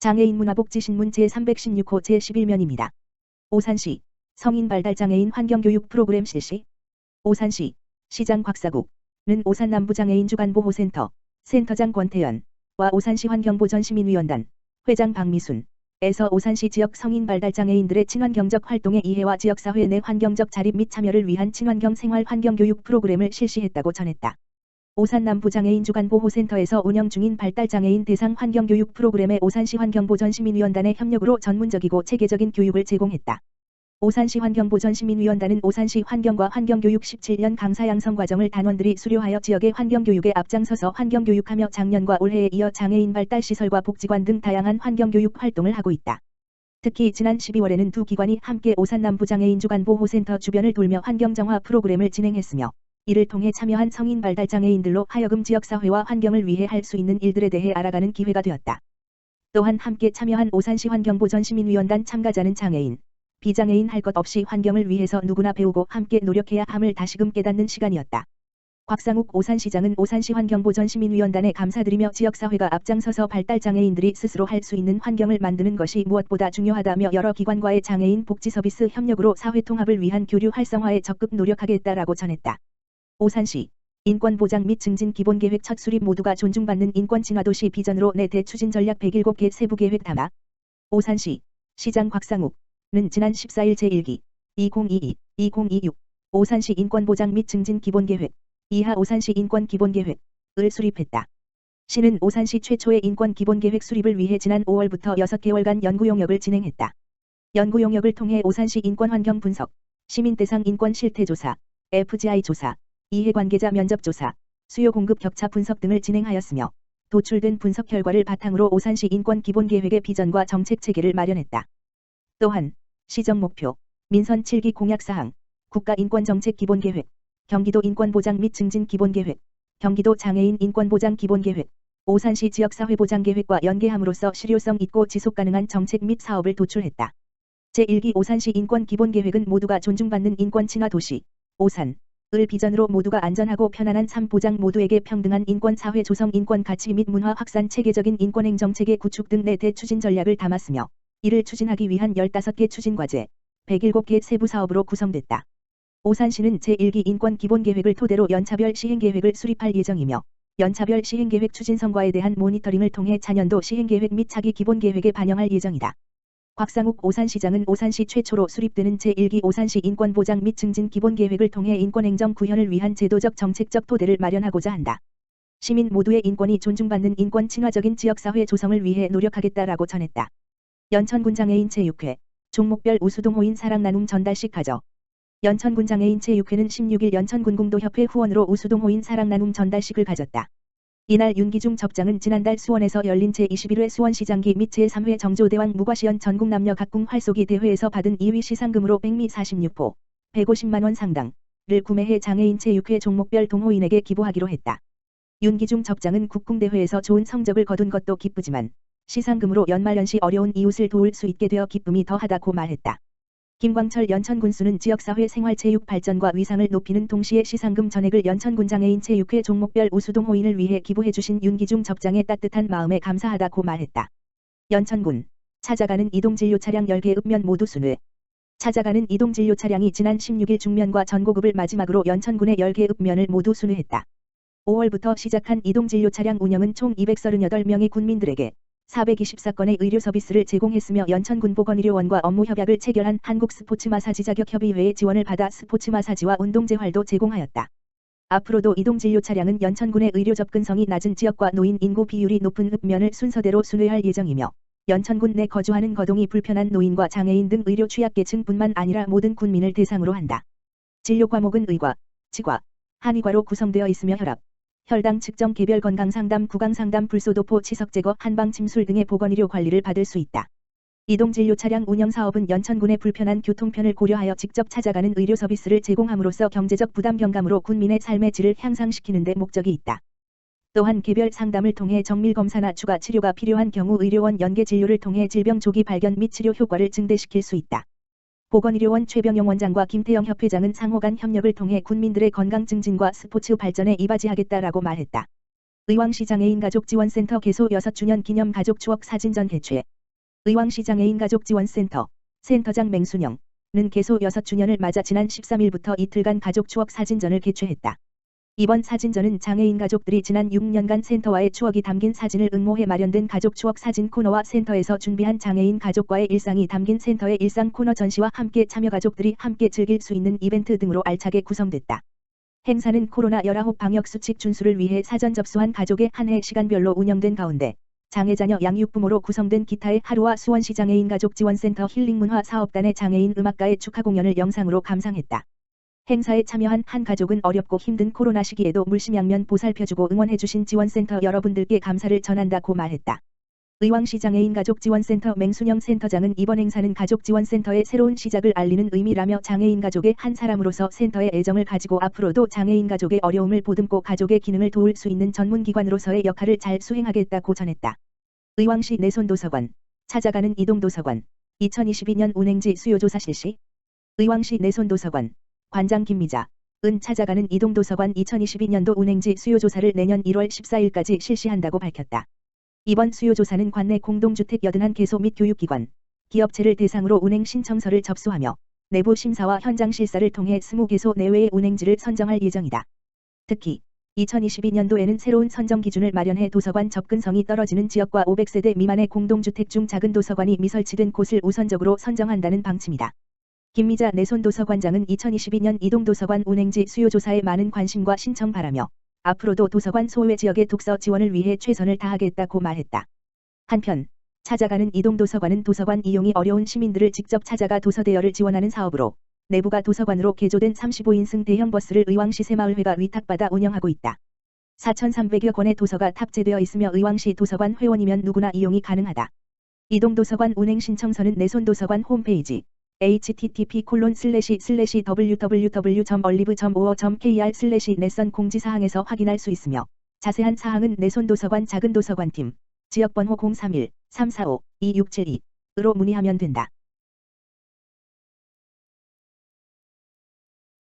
장애인 문화복지신문 제316호 제11면입니다. 오산시 성인 발달 장애인 환경교육 프로그램 실시 오산시 시장 곽사국는 오산 남부장애인 주간보호센터 센터장 권태연과 오산시 환경보전시민위원단 회장 박미순 에서 오산시 지역 성인 발달 장애인들의 친환경적 활동의 이해와 지역사회 내 환경적 자립 및 참여를 위한 친환경 생활 환경교육 프로그램을 실시했다고 전했다. 오산 남부장애인 주간보호센터에서 운영 중인 발달장애인 대상 환경교육 프로그램에 오산시 환경보전시민위원단의 협력으로 전문적이고 체계적인 교육을 제공했다. 오산시 환경보전시민위원단은 오산시 환경과 환경교육 17년 강사 양성 과정을 단원들이 수료하여 지역의 환경교육에 앞장서서 환경교육하며 작년과 올해에 이어 장애인 발달 시설과 복지관 등 다양한 환경교육 활동을 하고 있다. 특히 지난 12월에는 두 기관이 함께 오산 남부장애인 주간보호센터 주변을 돌며 환경정화 프로그램을 진행했으며 이를 통해 참여한 성인 발달장애인들로 하여금 지역사회와 환경을 위해 할 수 있는 일들에 대해 알아가는 기회가 되었다. 또한 함께 참여한 오산시 환경보전시민위원단 참가자는 장애인, 비장애인 할 것 없이 환경을 위해서 누구나 배우고 함께 노력해야 함을 다시금 깨닫는 시간이었다. 곽상욱 오산시장은 오산시 환경보전시민위원단에 감사드리며 지역사회가 앞장서서 발달장애인들이 스스로 할 수 있는 환경을 만드는 것이 무엇보다 중요하다며 여러 기관과의 장애인 복지 서비스 협력으로 사회 통합을 위한 교류 활성화에 적극 노력하겠다라고 전했다. 오산시 인권보장 및 증진 기본계획 첫 수립 모두가 존중받는 인권진화도시 비전으로 내 대추진 전략 107개 세부계획 담아 오산시 시장 곽상욱 는 지난 14일 제1기 2022-2026 오산시 인권보장 및 증진 기본계획 이하 오산시 인권 기본계획을 수립했다. 시는 오산시 최초의 인권 기본계획 수립을 위해 지난 5월부터 6개월간 연구 용역을 진행했다. 연구 용역을 통해 오산시 인권 환경 분석, 시민 대상 인권 실태 조사, FGI 조사, 이해관계자 면접 조사, 수요 공급 격차 분석 등을 진행하였으며 도출된 분석 결과를 바탕으로 오산시 인권 기본계획의 비전과 정책 체계를 마련했다. 또한 시정 목표, 민선 7기 공약사항, 국가인권정책 기본계획, 경기도 인권보장 및 증진 기본계획, 경기도 장애인 인권보장 기본계획, 오산시 지역사회보장계획과 연계함으로써 실효성 있고 지속가능한 정책 및 사업을 도출했다. 제1기 오산시 인권기본계획은 모두가 존중받는 인권 친화 도시, 오산, 을 비전으로 모두가 안전하고 편안한 삶 보장 모두에게 평등한 인권 사회 조성 인권 가치 및 문화 확산 체계적인 인권행 정책의 구축 등내 대추진 전략을 담았으며 이를 추진하기 위한 15개 추진과제, 107개 세부 사업으로 구성됐다. 오산시는 제1기 인권 기본계획을 토대로 연차별 시행계획을 수립할 예정이며 연차별 시행계획 추진 성과에 대한 모니터링을 통해 자년도 시행계획 및 차기 기본계획에 반영할 예정이다. 곽상욱 오산시장은 오산시 최초로 수립되는 제1기 오산시 인권보장 및 증진 기본계획을 통해 인권행정 구현을 위한 제도적 정책적 토대를 마련하고자 한다. 시민 모두의 인권이 존중받는 인권 친화적인 지역사회 조성을 위해 노력하겠다라고 전했다. 연천군 장애인 체육회 종목별 우수동호인 사랑 나눔 전달식 가져 연천군 장애인 체육회는 16일 연천군공도협회 후원으로 우수동호인 사랑 나눔 전달식을 가졌다. 이날 윤기중 접장은 지난달 수원에서 열린 제21회 수원시장기 및 제3회 정조대왕 무과시연 전국남녀 각궁 활쏘기 대회에서 받은 2위 시상금으로 백미 46포 150만원 상당을 구매해 장애인 체육회 종목별 동호인에게 기부하기로 했다. 윤기중 접장은 국궁대회에서 좋은 성적을 거둔 것도 기쁘지만 시상금으로 연말연시 어려운 이웃을 도울 수 있게 되어 기쁨이 더하다고 말했다. 김광철 연천군수는 지역사회 생활체육 발전과 위상을 높이는 동시에 시상금 전액을 연천군 장애인 체육회 종목별 우수동 호인을 위해 기부해주신 윤기중 접장의 따뜻한 마음에 감사하다고 말했다. 연천군 찾아가는 이동진료 차량 10개 읍면 모두 순회 찾아가는 이동진료 차량이 지난 16일 중면과 전고급을 마지막으로 연천군의 10개 읍면을 모두 순회했다. 5월부터 시작한 이동진료 차량 운영은 총 238명의 군민들에게 424건의 의료 서비스를 제공했으며 연천군보건의료원과 업무 협약을 체결한 한국스포츠마사지 자격협의회의 지원을 받아 스포츠 마사지와 운동 재활도 제공하였다. 앞으로도 이동진료 차량은 연천군의 의료 접근성이 낮은 지역과 노인 인구 비율이 높은 읍면을 순서대로 순회할 예정이며 연천군 내 거주하는 거동이 불편한 노인과 장애인 등 의료 취약계층뿐만 아니라 모든 군민을 대상으로 한다. 진료 과목은 의과, 치과, 한의과로 구성되어 있으며 혈압, 혈당 측정 개별 건강 상담 구강 상담 불소도포 치석 제거 한방 침술 등의 보건의료 관리를 받을 수 있다. 이동진료 차량 운영 사업은 연천군의 불편한 교통편을 고려하여 직접 찾아가는 의료 서비스를 제공함으로써 경제적 부담 경감으로 군민의 삶의 질을 향상시키는 데 목적이 있다. 또한 개별 상담을 통해 정밀 검사나 추가 치료가 필요한 경우 의료원 연계 진료를 통해 질병 조기 발견 및 치료 효과를 증대시킬 수 있다. 보건의료원 최병영 원장과 김태영 협회장은 상호 간 협력을 통해 군민들의 건강 증진과 스포츠 발전에 이바지하겠다라고 말했다. 의왕시 장 애인 가족 지원센터 개소 6주년 기념 가족 추억 사진전 개최. 의왕시 장 애인 가족 지원센터 센터장 맹순영는 개소 6주년을 맞아 지난 13일부터 이틀간 가족 추억 사진전을 개최했다. 이번 사진전은 장애인 가족들이 지난 6년간 센터와의 추억이 담긴 사진을 응모해 마련된 가족 추억 사진 코너와 센터에서 준비한 장애인 가족과의 일상이 담긴 센터의 일상 코너 전시와 함께 참여 가족들이 함께 즐길 수 있는 이벤트 등으로 알차게 구성됐다. 행사는 코로나 19 방역 수칙 준수를 위해 사전 접수한 가족의 한 해 시간별로 운영된 가운데 장애자녀 양육부모로 구성된 기타의 하루와 수원시 장애인 가족 지원센터 힐링문화 사업단의 장애인 음악가의 축하 공연을 영상으로 감상했다. 행사에 참여한 한 가족은 어렵고 힘든 코로나 시기에도 물심양면 보살펴주고 응원해주신 지원센터 여러분들께 감사를 전한다고 말했다. 의왕시 장애인 가족 지원센터 맹순영 센터장은 이번 행사는 가족 지원센터의 새로운 시작을 알리는 의미라며 장애인 가족의 한 사람으로서 센터의 애정을 가지고 앞으로도 장애인 가족의 어려움을 보듬고 가족의 기능을 도울 수 있는 전문기관으로서의 역할을 잘 수행하겠다고 전했다. 의왕시 내손도서관 찾아가는 이동도서관 2022년 운행지 수요조사 실시 의왕시 내손도서관 관장 김미자, 은 찾아가는 이동도서관 2022년도 운행지 수요조사를 내년 1월 14일까지 실시한다고 밝혔다. 이번 수요조사는 관내 공동주택 81개소 및 교육기관, 기업체를 대상으로 운행 신청서를 접수하며 내부 심사와 현장 실사를 통해 20개소 내외의 운행지를 선정할 예정이다. 특히 2022년도에는 새로운 선정 기준을 마련해 도서관 접근성이 떨어지는 지역과 500세대 미만의 공동주택 중 작은 도서관이 미설치된 곳을 우선적으로 선정한다는 방침이다. 김미자 내손도서관장은 2022년 이동도서관 운행지 수요조사에 많은 관심과 신청 바라며 앞으로도 도서관 소외 지역의 독서 지원을 위해 최선을 다하겠다고 말했다. 한편 찾아가는 이동도서관은 도서관 이용이 어려운 시민들을 직접 찾아가 도서 대여를 지원하는 사업으로 내부가 도서관으로 개조된 35인승 대형 버스를 의왕시 새마을회가 위탁받아 운영하고 있다. 4,300여 권의 도서가 탑재되어 있으며 의왕시 도서관 회원이면 누구나 이용이 가능하다. 이동도서관 운행 신청서는 내손도서관 홈페이지 http 콜론 슬래시 슬래시 www.olive.or.kr 슬래시 내선 공지사항에서 확인할 수 있으며 자세한 사항은 내손도서관 작은 도서관팀 지역번호 031-345-2672으로 문의하면 된다.